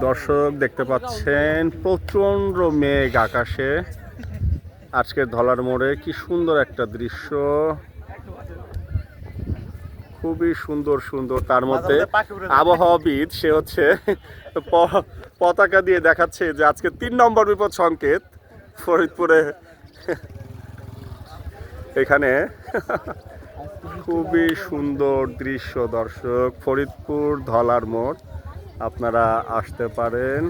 দর্শক দেখতে পাচ্ছেন প্রচণ্ড মেঘ আকাশে। আজকের ধলার মোড়ে কি সুন্দর একটা দৃশ্য। খুবই সুন্দর সুন্দর। তার মধ্যে আবহাওয়াবিদ সে হচ্ছে প- পতাকা দিয়ে দেখাচ্ছে যে আজকে তিন নম্বর বিপদ সংকেত ফরিদপুরে। এখানে খুবই সুন্দর দৃশ্য দর্শক। ফরিদপুর ধলার মোড়। আপনারা আসতে পারেন।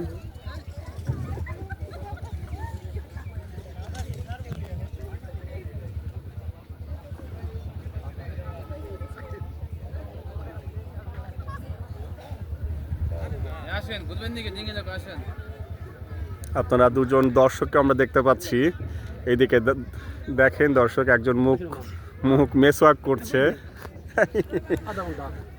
আপনারা দুজন দর্শককে আমরা দেখতে পাচ্ছি। এইদিকে দেখেন দর্শক একজন মুখ মুখ মেসওয়াক করছে।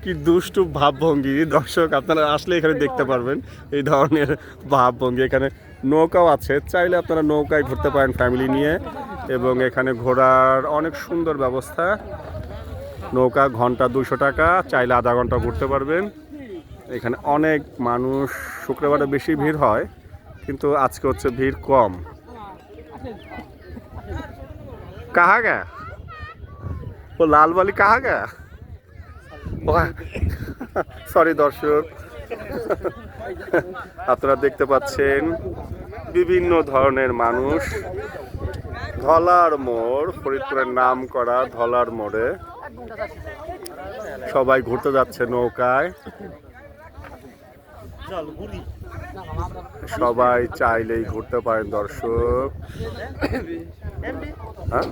কি দুষ্টু ভাবভঙ্গি। দর্শক, আপনারা আসলে এখানে দেখতে পারবেন এই ধরনের ভাবভঙ্গি। এখানে নৌকাও আছে। চাইলে আপনারা নৌকায় ঘুরতে পারেন ফ্যামিলি নিয়ে। এবং এখানে ঘোরার অনেক সুন্দর ব্যবস্থা। নৌকা ঘণ্টা দুশো টাকা। চাইলে আধা ঘণ্টা ঘুরতে পারবেন। এখানে অনেক মানুষ, শুক্রবারে বেশি ভিড় হয়, কিন্তু আজকে হচ্ছে ভিড় কম। কাহা গা ও লাল বালি কাহা গা সরি দর্শক। আপনারা দেখতে পাচ্ছেন বিভিন্ন ধরনের মানুষ। ধলার মোড়, ফরিদপুরের নাম করা ধলার মোড়ে। সবাই ঘুরতে যাচ্ছে নৌকায়। সবাই চাইলেই ঘুরতে পারেন দর্শক। হ্যাঁ?